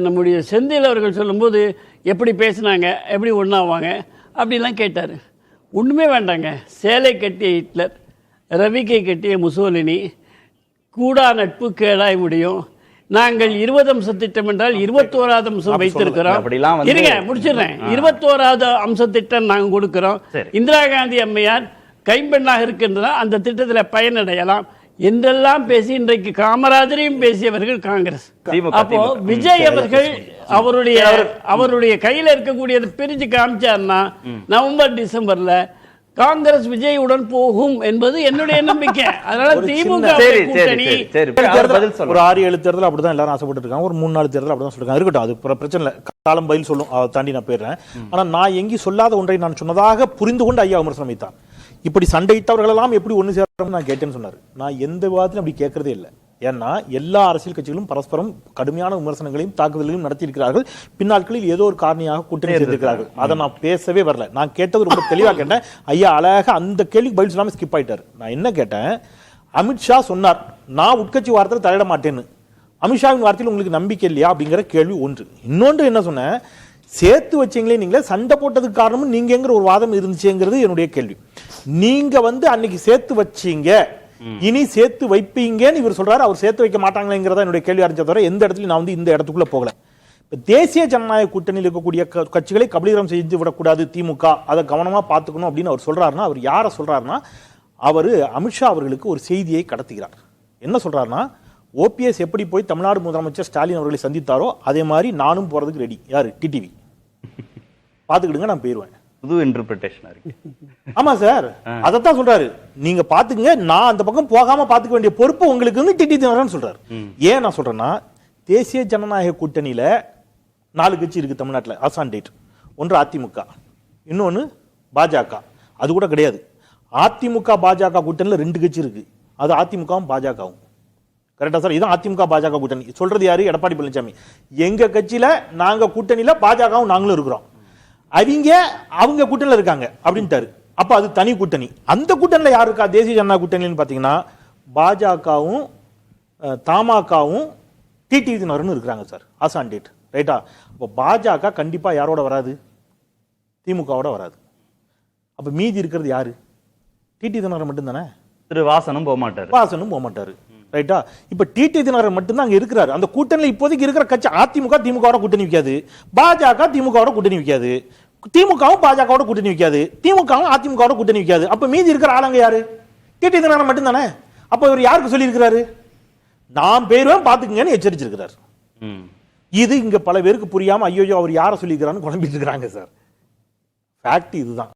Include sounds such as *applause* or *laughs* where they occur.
நம்முடைய செந்தில் அவர்கள் சொல்லும்போது எப்படி பேசுனாங்க எப்படி ஒன்றாவாங்க அப்படிலாம் கேட்டார். ஒன்றுமே வேண்டாங்க. சேலை கட்டிய ஹிட்லர் ரவிக்கை கட்டிய முசோலினி கூடா நட்பு கேடாய் முடியும். நாங்கள் இருபது அம்ச திட்டம் என்றால் இருபத்தோராவது அம்சம் வைத்திருக்கிறோம். இருங்க முடிச்சிடுறேன். இருபத்தோராவது அம்ச திட்டம் நாங்கள் கொடுக்கிறோம். இந்திரா காந்தி அம்மையார் கைம்பெண்ணாக இருக்கின்றன அந்த திட்டத்தில் பயனடையலாம். என்றெல்லாம் பேசி இன்றைக்கு காமராஜரையும் பேசியவர்கள் காங்கிரஸ். அப்போ. விஜய் அவர்கள் அவருடைய அவருடைய கையில இருக்கக்கூடியதை பிரிச்சு காமிச்சார்னா நவம்பர் டிசம்பர்ல காங்கிரஸ் விஜயுடன் போகும் என்பது என்னுடைய நம்பிக்கை. அதனால திமுக சரி சரி கூட்டணி சரி சரி. ஒரு ஆறு ஏழு தேர்தல் அப்படிதான் எல்லாரும் ஆசைப்பட்டு இருக்காங்க ஒரு மூணு நாலு தேர்தல் அப்படிதான் சொல்லிருக்காங்க. இருக்கட்டும் அது பிர- பிரச்சனை இல்லை. காலம் பதில் சொல்லும் அதை தாண்டி நான் போயிடுறேன். ஆனா நான் எங்கேயும் சொல்லாத ஒன்றை நான் சொன்னதாக புரிந்து கொண்டு ஐயா விமர்சனம் வைத்தான் இப்படி சண்டையிட்டவர்கள் எல்லாம் எப்படி ஒண்ணு சேரணும் நான் கேட்டேன்னு சொன்னாரு. நான் எந்த விவாதத்திலும் அப்படி கேட்கறதே இல்லை. ஏன்னா எல்லா அரசியல் கட்சிகளும் பரஸ்பரம் கடுமையான விமர்சனங்களையும் தாக்குதல்களையும் நடத்தி இருக்கிறார்கள் பின்னாட்களில் ஏதோ ஒரு காரணியாக கூட்டணி சேர்ந்திருக்கிறார்கள். அதை நான் பேசவே வரல. நான் கேட்டது ரொம்ப தெளிவா கேட்டேன். ஐயா அழகா அந்த கேள்விக்கு பதில் சொல்லாம ஸ்கிப் ஆயிட்டாரு. நான் என்ன கேட்டேன்? அமித்ஷா சொன்னார் நான் உட்கட்சி வார்த்தையில் தலையிட மாட்டேன்னு. அமித்ஷாவின் வார்த்தையில் உங்களுக்கு நம்பிக்கை இல்லையா? அப்படிங்கிற கேள்வி ஒன்று. இன்னொன்று என்ன சொன்னேன்? சேர்த்து வச்சீங்களே நீங்களே சண்டை போட்டதுக்கு காரணமும் நீங்கங்கிற ஒரு வாதம் இருந்துச்சுங்கிறது என்னுடைய கேள்வி. நீங்க வந்து அன்னைக்கு சேர்த்து வச்சீங்க. இனி சேர்த்து வைப்பீங்கன்னு இவர் சொல்றாரு. அவர் சேர்த்து வைக்க மாட்டாங்களேங்கிறத என்னுடைய கேள்வி அறிஞ்ச தவிர எந்த இடத்துலயும் நான் வந்து இந்த இடத்துக்குள்ள போகல. இப்போ தேசிய ஜனநாயக கூட்டணியில் இருக்கக்கூடிய க- கட்சிகளை கபலீகரம் செஞ்சு விடக்கூடாது திமுக. அதை கவனமா பார்த்துக்கணும் அப்படின்னு அவர் சொல்றாருன்னா அவர் யாரை சொல்றாருன்னா அவர் அமித்ஷா அவர்களுக்கு ஒரு செய்தியை கடத்துகிறார். என்ன சொல்றாருன்னா ஓபிஎஸ் எப்படி போய் தமிழ்நாடு முதலமைச்சர் ஸ்டாலின் அவர்களை சந்தித்தாரோ அதே மாதிரி நானும் போறதுக்கு ரெடி யாரு? டிடிவி பார்த்துக்கிடுங்க நான் போயிடுவேன் புது இன்டர்பிரிட்டேஷனா இருக்கு. *laughs* ஆமா சார். அதத்தான் சொல்றாரு. நீங்க பாத்துக்கங்க நான் அந்த பக்கம் போகாம பாத்துக்க வேண்டிய பொறுப்பு உங்களுக்கு வந்து டிடி தினகரன் சொல்றாரு. ஏன் நான் சொல்றேன்னா தேசிய ஜனநாயக கூட்டணியில நாலு கட்சி இருக்கு தமிழ்நாட்டுல ஆசான் டேட். ஒன்று அதிமுக இன்னொன்னு பாஜக. அது கூட கிடையாது. அதிமுக பாஜக கூட்டணியில ரெண்டு கட்சி இருக்கு. அது அதிமுகவும் பாஜகவும். கரெக்டா சார்? இதான் அதிமுக பாஜக கூட்டணி. சொல்றது யாரு? எடப்பாடி பழனிசாமி. எங்க கட்சியில நாங்க கூட்டணியில பாஜகவும் நாங்களும் இருக்கிறோம். அவங்க அவங்க கூட்டணியில இருக்காங்க அப்படின்ட்டாரு. அப்ப அது தனி கூட்டணி. அந்த கூட்டணியில யார் இருக்கா? தேசிய ஜனநாயக கூட்டணின்னு பாத்தீங்கன்னா பாஜகவும் தமாகவும் டிடி தினகரன் இருக்கிறாங்க சார். ஆசான் டேட் ரைட்டா அப்போ பாஜக கண்டிப்பா யாரோட வராது? திமுகவோட வராது. அப்ப மீதி இருக்கிறது யாரு? டிடி தினகரன் மட்டும்தானே? திரு வாசனும் போக மாட்டாரு வாசனும் போக மாட்டாரு ரைட்டா இப்ப டிடி தினகரன் மட்டும்தான் அங்க இருக்கிறாரு. அந்த கூட்டணியில இப்போதைக்கு இருக்கிற கட்சி அதிமுக திமுகவோட கூட்டணி வைக்காது. பாஜக திமுகவோட கூட்டணி வைக்காது. திமுகவும் பாஜகவோட கூட்டணி வைக்காது. திமுகவும் அதிமுகவோட கூட்டணி வைக்காது. அப்ப மீதி இருக்கிற ஆளுங்க யாரு? டிடி தினகரன் மட்டும்தானே? அப்ப இவர் யாருக்கு சொல்லியிருக்கிறாரு? நான் பேருவேன் பாத்துக்கங்கன்னு எச்சரிச்சிருக்கிறார். ம். இது இங்க பல பேருக்கு புரியாம ஐயோ அவர் யாரை சொல்லியிருக்கிறான்னு குழம்பிட்டு இருக்கிறாங்க சார். ஃபேக்ட் இதுதான்